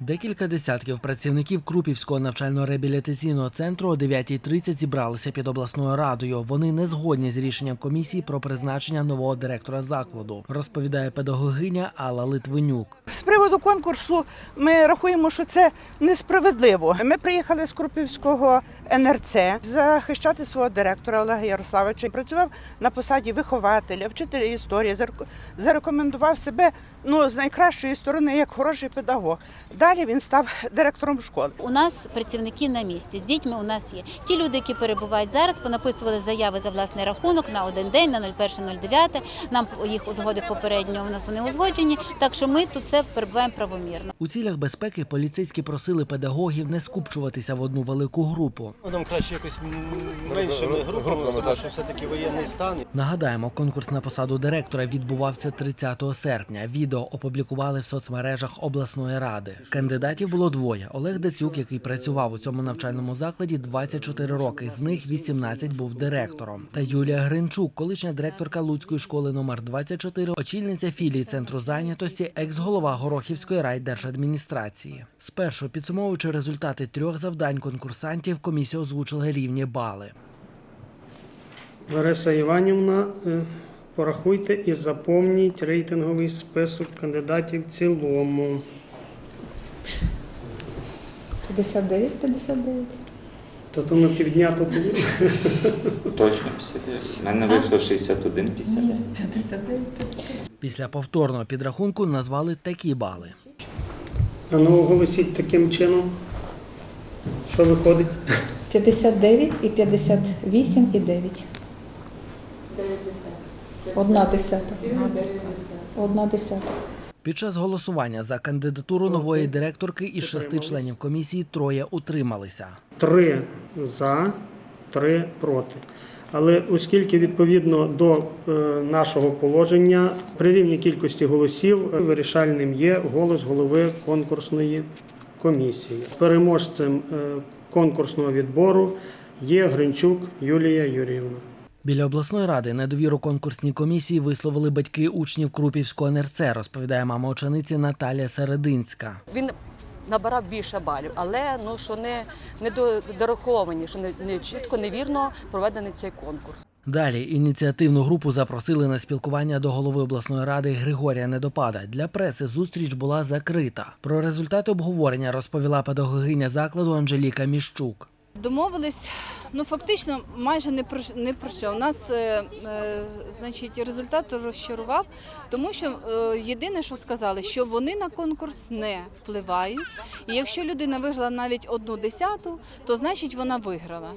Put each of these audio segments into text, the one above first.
Декілька десятків працівників Крупівського навчально-реабілітаційного центру о 9.30 зібралися під обласною радою. Вони не згодні з рішенням комісії про призначення нового директора закладу, розповідає педагогиня Алла Литвинюк. З приводу конкурсу ми рахуємо, що це несправедливо. Ми приїхали з Крупівського НРЦ захищати свого директора Олега Ярославовича. Працював на посаді вихователя, вчителя історії, зарек- зарекомендував себе ну, з найкращої сторони як хороший педагог. Далі він став директором школи. У нас працівники на місці з дітьми. У нас є ті люди, які перебувають зараз, понаписували заяви за власний рахунок на один день, на 01.09. Нам їх узгодив попередньо. У нас вони узгоджені. Так що ми тут все перебуваємо правомірно. У цілях безпеки поліцейські просили педагогів не скупчуватися в одну велику групу. Ну, Там краще якось меншими групами, групами, тому що все-таки воєнний стан. Нагадаємо, конкурс на посаду директора відбувався 30 серпня. Відео опублікували в соцмережах обласної ради. Кандидатів було двоє: Олег Дацюк, який працював у цьому навчальному закладі 24 роки. З них 18 був директором. Та Юлія Гринчук, колишня директорка Луцької школи номер 24, очільниця філії центру зайнятості, екс-голова Горохівської райдержадміністрації. Спершу підсумовуючи результати трьох завдань конкурсантів, комісія озвучила рівні бали. Лариса Іванівна, е, порахуйте і заповніть рейтинговий список кандидатів в цілому. 59, 59. То то ми півдня тут були. Точно 59. У мене вийшло 61, 59. 59, 59. Після повторного підрахунку назвали такі бали. А ну оголосіть таким чином, що виходить. 59 і 58 і 9. Одна десята. Одна десята. Під час голосування за кандидатуру нової директорки із шести членів комісії троє утрималися. Три за, три проти. Але оскільки відповідно до е, нашого положення при рівній кількості голосів е, вирішальним є голос голови конкурсної комісії. Переможцем е, конкурсного відбору є Гринчук Юлія Юріївна. Біля обласної ради недовіру конкурсній комісії висловили батьки учнів Крупівського НРЦ, розповідає мама учениці Наталія Серединська. Він набирав більше балів, але ну що не, не до- дораховані, що не, не чітко, невірно проведений цей конкурс. Далі ініціативну групу запросили на спілкування до голови обласної ради Григорія Недопада. Для преси зустріч була закрита. Про результати обговорення розповіла педагогиня закладу Анжеліка Міщук. Домовились, ну фактично майже не про не про що. У нас е, е, значить результат розчарував, тому що е, єдине, що сказали, що вони на конкурс не впливають. І якщо людина виграла навіть одну десяту, то значить вона виграла.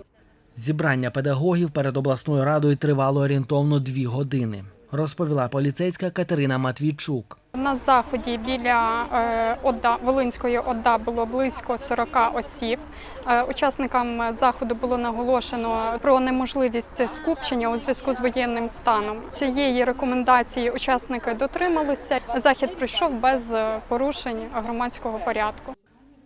Зібрання педагогів перед обласною радою тривало орієнтовно дві години. Розповіла поліцейська Катерина Матвійчук. На заході біля е, ОДА, Волинської ОДА було близько 40 осіб. Е, Учасникам заходу було наголошено про неможливість скупчення у зв'язку з воєнним станом. Цієї рекомендації учасники дотрималися. Захід пройшов без е, порушень громадського порядку.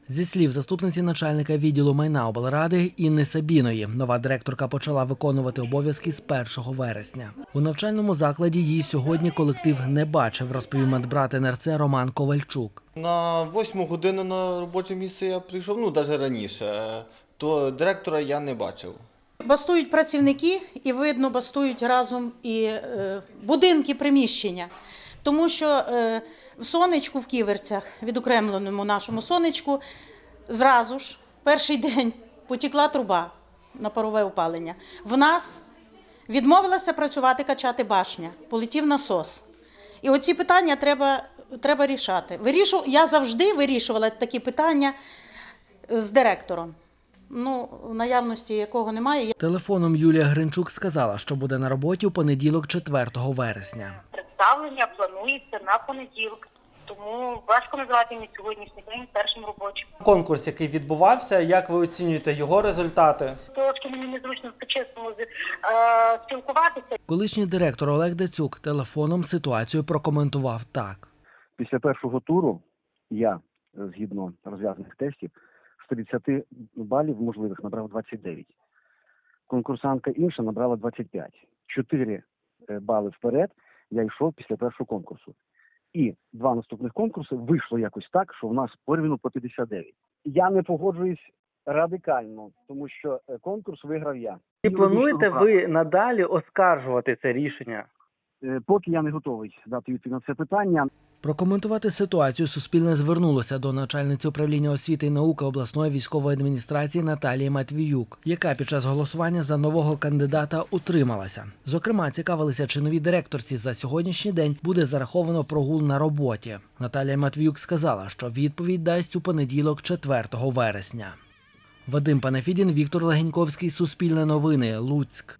Зі слів заступниці начальника відділу майна облради Інни Сабіної, нова директорка почала виконувати обов'язки з 1 вересня. У навчальному закладі її сьогодні колектив не бачив, розповів медбрат НРЦ Роман Ковальчук. На восьму годину на робоче місце я прийшов, ну навіть раніше, то директора я не бачив. Бастують працівники і видно, бастують разом і е, будинки, приміщення. Тому що е, в сонечку в ківерцях, відокремленому нашому сонечку, зразу ж перший день потекла труба на парове опалення. В нас відмовилася працювати, качати башня, полетів насос. І оці питання треба, треба рішати. Вирішу, я завжди вирішувала такі питання з директором. Ну, наявності якого немає. Телефоном Юлія Гринчук сказала, що буде на роботі у понеділок, 4 вересня. Представлення планується на понеділок. Тому важко називати мій сьогоднішній день першим робочим. Конкурс, який відбувався, як ви оцінюєте його результати? Трошки мені незручно по-чесному з- е, спілкуватися. Колишній директор Олег Дацюк телефоном ситуацію прокоментував так. Після першого туру я, е, згідно розв'язаних тестів, з 30 балів можливих набрав 29. Конкурсантка інша набрала 25. 4 е, бали вперед я йшов після першого конкурсу. І два наступних конкурси вийшло якось так, що в нас порівняно по 59. Я не погоджуюсь радикально, тому що е, конкурс виграв я. І плануєте ви надалі оскаржувати це рішення? Е, Поки я не готовий дати відповідь на це питання. Прокоментувати ситуацію Суспільне звернулося до начальниці управління освіти і науки обласної військової адміністрації Наталії Матвіюк, яка під час голосування за нового кандидата утрималася. Зокрема, цікавилися, чи новій директорці за сьогоднішній день буде зараховано прогул на роботі. Наталія Матвіюк сказала, що відповідь дасть у понеділок, 4 вересня. Вадим Панафідін, Віктор Легеньковський, Суспільне новини, Луцьк.